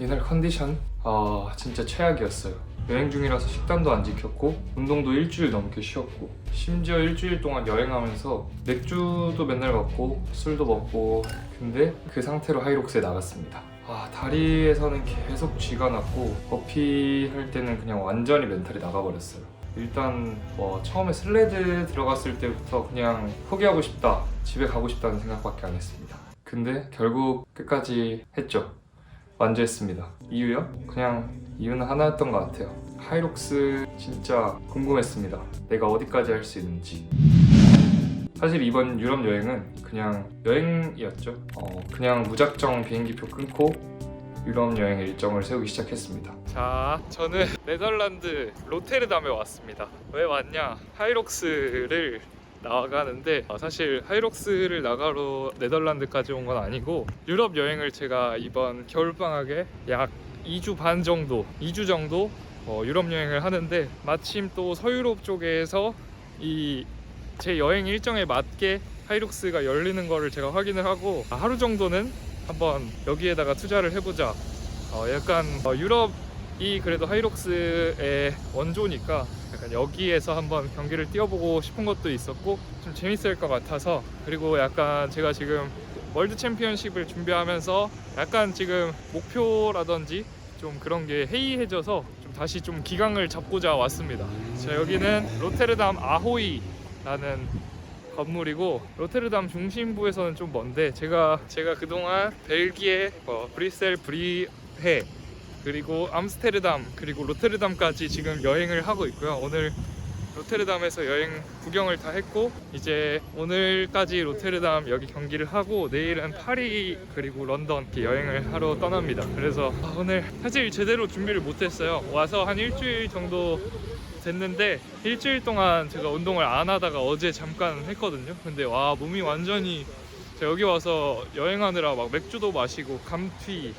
이날 컨디션 아 진짜 최악이었어요. 여행 중이라서 식단도 안 지켰고 운동도 일주일 넘게 쉬었고 심지어 일주일 동안 여행하면서 맥주도 맨날 먹고 술도 먹고 근데 그 상태로 하이록스에 나갔습니다. 아 다리에서는 계속 쥐가 났고 어피할 때는 그냥 완전히 멘탈이 나가버렸어요. 일단 뭐 처음에 슬레드 들어갔을 때부터 그냥 포기하고 싶다 집에 가고 싶다는 생각밖에 안 했습니다. 근데 결국 끝까지 했죠. 완주했습니다. 이유요? 그냥 이유는 하나였던 것 같아요. 하이록스 진짜 궁금했습니다. 내가 어디까지 할 수 있는지. 사실 이번 유럽 여행은 그냥 여행이었죠. 어, 그냥 무작정 비행기표 끊고 유럽 여행 일정을 세우기 시작했습니다. 자, 저는 네덜란드 로테르담에 왔습니다. 왜 왔냐? 하이록스를 나가는데 어, 사실 하이록스를 나가러 네덜란드까지 온 건 아니고 유럽 여행을 제가 이번 겨울 방학에 약 2주 반 정도, 2주 정도 어, 유럽 여행을 하는데 마침 또 서유럽 쪽에서 이 제 여행 일정에 맞게 하이록스가 열리는 거를 제가 확인을 하고 아, 하루 정도는 한번 여기에다가 투자를 해보자. 어, 약간 어, 유럽 이 그래도 하이록스의 원조니까 약간 여기에서 한번 경기를 뛰어보고 싶은 것도 있었고 좀 재밌을 것 같아서 그리고 약간 제가 지금 월드 챔피언십을 준비하면서 약간 지금 목표라든지 좀 그런 게 해이해져서 좀 다시 좀 기강을 잡고자 왔습니다. 자 여기는 로테르담 아호이라는 건물이고 로테르담 중심부에서는 좀 먼데 제가 제가 그동안 벨기에, 어, 브뤼셀, 브리헤 그리고 암스테르담 그리고 로테르담까지 지금 여행을 하고 있고요. 오늘 로테르담에서 여행 구경을 다 했고 이제 오늘까지 로테르담 여기 경기를 하고 내일은 파리 그리고 런던 이렇게 여행을 하러 떠납니다. 그래서 아, 오늘 사실 제대로 준비를 못했어요. 와서 한 일주일 정도 됐는데 일주일 동안 제가 운동을 안 하다가 어제 잠깐 했거든요. 근데 와 몸이 완전히 여기 와서 여행하느라 막 맥주도 마시고 감튀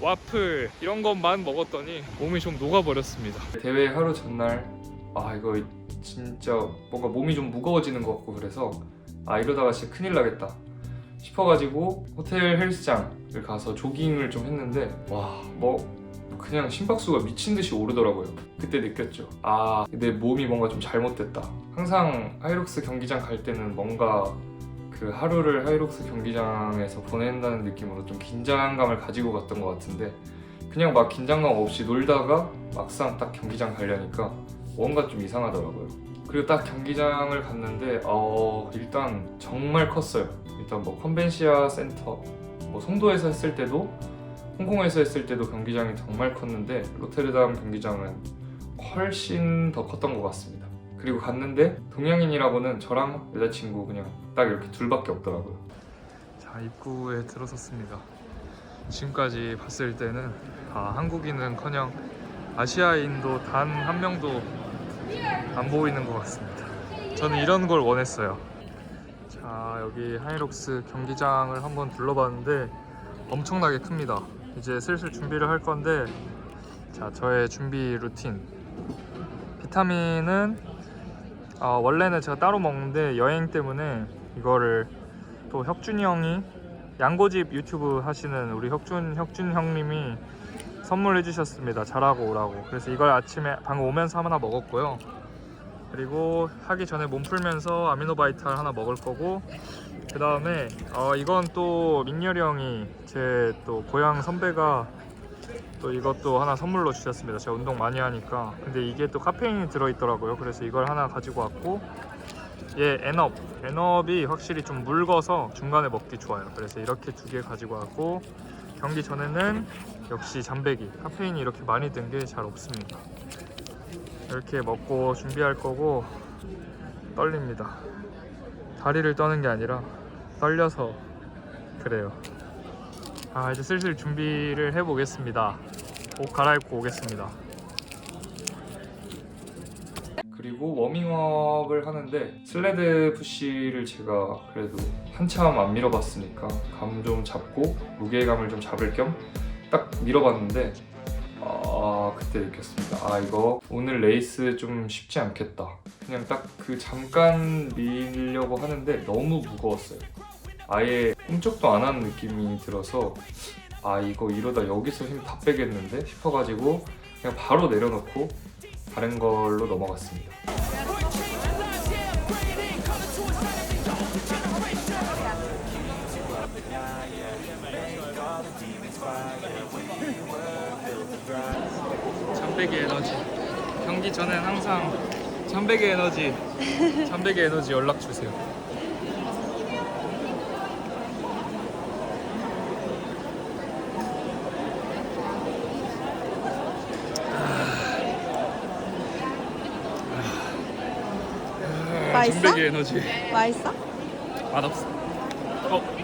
와플 이런 것만 먹었더니 몸이 좀 녹아버렸습니다. 대회 하루 전날 아 이거 진짜 뭔가 몸이 좀 무거워지는 것 같고 그래서 아 이러다가 진짜 큰일 나겠다 싶어가지고 호텔 헬스장을 가서 조깅을 좀 했는데 와 뭐 그냥 심박수가 미친 듯이 오르더라고요. 그때 느꼈죠. 아, 내 몸이 뭔가 좀 잘못됐다. 항상 하이록스 경기장 갈 때는 뭔가 그 하루를 하이록스 경기장에서 보낸다는 느낌으로 좀 긴장감을 가지고 갔던 것 같은데 그냥 막 긴장감 없이 놀다가 막상 딱 경기장 가려니까 뭔가 좀 이상하더라고요. 그리고 딱 경기장을 갔는데 어 일단 정말 컸어요. 일단 뭐 컨벤시아 센터 뭐 송도에서 했을 때도 홍콩에서 했을 때도 경기장이 정말 컸는데 로테르담 경기장은 훨씬 더 컸던 것 같습니다. 그리고 갔는데 동양인이라고는 저랑 여자친구 그냥 딱 이렇게 둘밖에 없더라고요. 자 입구에 들어섰습니다. 지금까지 봤을 때는 아, 한국인은커녕 아시아인도 단 한 명도 안 보이는 것 같습니다. 저는 이런 걸 원했어요. 자 여기 하이록스 경기장을 한번 둘러봤는데 엄청나게 큽니다. 이제 슬슬 준비를 할 건데 자 저의 준비 루틴 비타민은 어, 원래는 제가 따로 먹는데 여행 때문에 이거를 또 혁준이 형이 양고집 유튜브 하시는 우리 혁준 혁준 형님이 선물해 주셨습니다. 잘하고 오라고. 그래서 이걸 아침에 방금 오면서 하나 먹었고요. 그리고 하기 전에 몸 풀면서 아미노바이탈 하나 먹을 거고 그 다음에 어, 이건 또 민열이 형이 제 또 고향 선배가 또 이것도 하나 선물로 주셨습니다. 제가 운동 많이 하니까 근데 이게 또 카페인이 들어있더라고요. 그래서 이걸 하나 가지고 왔고 얘 엔업 엔업이 확실히 좀 묽어서 중간에 먹기 좋아요. 그래서 이렇게 두 개 가지고 왔고 경기 전에는 역시 잠배기 카페인이 이렇게 많이 든 게 잘 없습니다. 이렇게 먹고 준비할 거고 떨립니다. 다리를 떠는 게 아니라 떨려서 그래요. 아 이제 슬슬 준비를 해보겠습니다. 옷 갈아입고 오겠습니다. 그리고 워밍업을 하는데 슬레드 푸시를 제가 그래도 한참 안 밀어봤으니까 감 좀 잡고 무게감을 좀 잡을 겸 딱 밀어봤는데 아 그때 느꼈습니다. 아 이거 오늘 레이스 좀 쉽지 않겠다. 그냥 딱 그 잠깐 밀려고 하는데 너무 무거웠어요. 아예 꿈쩍도 안 하는 느낌이 들어서 아 이거 이러다 여기서 힘 다 빼겠는데 싶어가지고 그냥 바로 내려놓고 다른 걸로 넘어갔습니다. 잠배기 에너지 경기 전엔 항상 잠배기 에너지 잠배기 에너지 연락 주세요. 맛있어? 잠배기 에너지 맛있어? 맛없어. 어.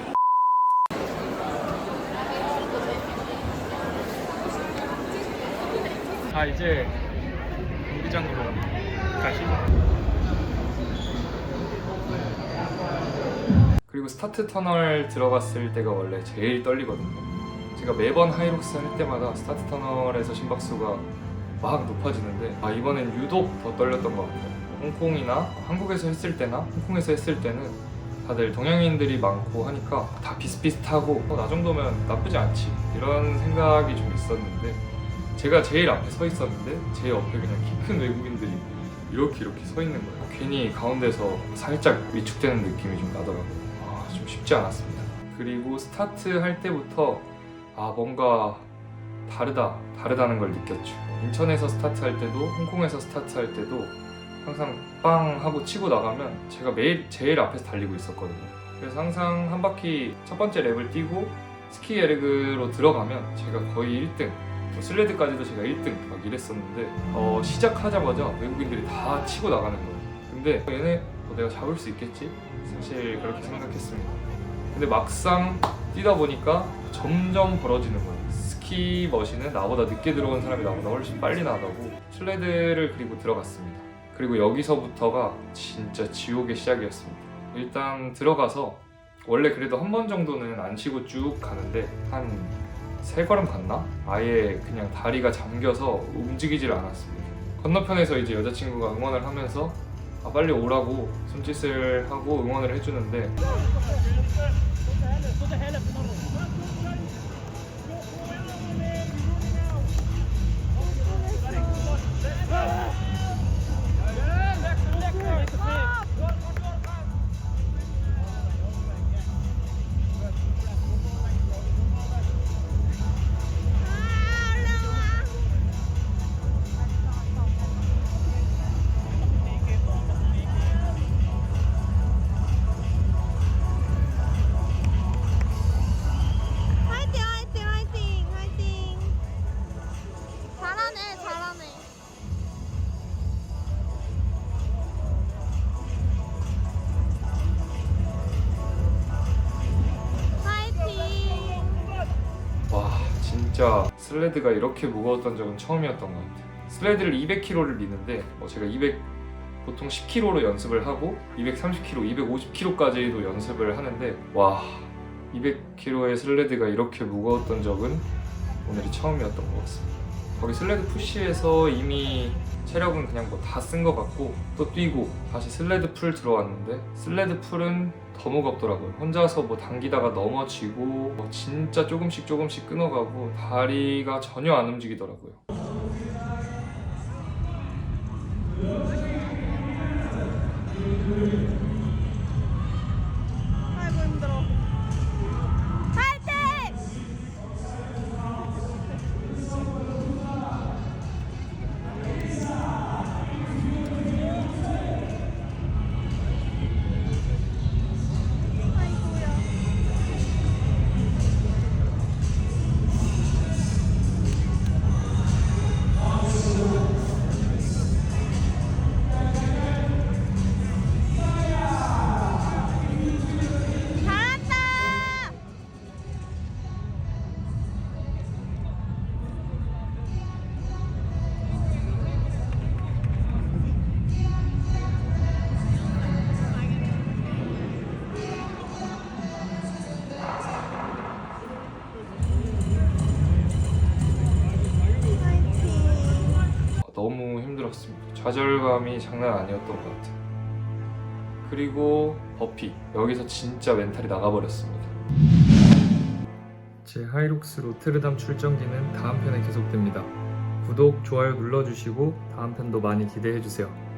아 이제 경기장으로 가시죠. 그리고 스타트 터널 들어갔을 때가 원래 제일 떨리거든요. 제가 매번 하이록스 할 때마다 스타트 터널에서 심박수가 막 높아지는데 아 이번엔 유독 더 떨렸던 것 같아요. 홍콩이나 한국에서 했을 때나 홍콩에서 했을 때는 다들 동양인들이 많고 하니까 다 비슷비슷하고 어, 나 정도면 나쁘지 않지 이런 생각이 좀 있었는데 제가 제일 앞에 서 있었는데 제 옆에 그냥 키 큰 외국인들이 이렇게 이렇게 서 있는 거예요. 괜히 가운데서 살짝 위축되는 느낌이 좀 나더라고요. 아, 좀 쉽지 않았습니다. 그리고 스타트 할 때부터 아 뭔가 다르다 다르다는 걸 느꼈죠. 인천에서 스타트 할 때도 홍콩에서 스타트 할 때도 항상 빵 하고 치고 나가면 제가 매일 제일 앞에서 달리고 있었거든요. 그래서 항상 한 바퀴 첫 번째 랩을 뛰고 스키 에르그로 들어가면 제가 거의 1등, 뭐 슬레드까지도 제가 1등 막 이랬었는데 어, 시작하자마자 외국인들이 다 치고 나가는 거예요. 근데 얘네 뭐 내가 잡을 수 있겠지? 사실 그렇게 생각했습니다. 근데 막상 뛰다 보니까 점점 벌어지는 거예요. 스키 머신은 나보다 늦게 들어온 사람이 나보다 훨씬 빨리 나가고 슬레드를 그리고 들어갔습니다. 그리고 여기서부터가 진짜 지옥의 시작이었습니다. 일단 들어가서 원래 그래도 한 번 정도는 안 쉬고 쭉 가는데 한 세 걸음 갔나? 아예 그냥 다리가 잠겨서 움직이질 않았습니다. 건너편에서 이제 여자친구가 응원을 하면서 아 빨리 오라고 손짓을 하고 응원을 해주는데 진짜 슬레드가 이렇게 무거웠던 적은 처음이었던 것 같아요. 슬레드를 200kg를 미는데 어, 제가 200 보통 10kg로 연습을 하고 230kg, 250kg까지도 연습을 하는데 와 200kg의 슬레드가 이렇게 무거웠던 적은 오늘이 처음이었던 것 같습니다. 거기 슬레드 푸시에서 이미 체력은 그냥 뭐 다 쓴 것 같고 또 뛰고 다시 슬레드 풀 들어왔는데 슬레드 풀은 더 무겁더라고요. 혼자서 뭐 당기다가 넘어지고 뭐 진짜 조금씩 조금씩 끊어가고 다리가 전혀 안 움직이더라고요. 좌절감이 장난 아니었던 것 같아요. 그리고 버피 여기서 진짜 멘탈이 나가버렸습니다. 제 하이록스 로테르담 출정기는 다음 편에 계속됩니다. 구독, 좋아요 눌러주시고 다음 편도 많이 기대해주세요.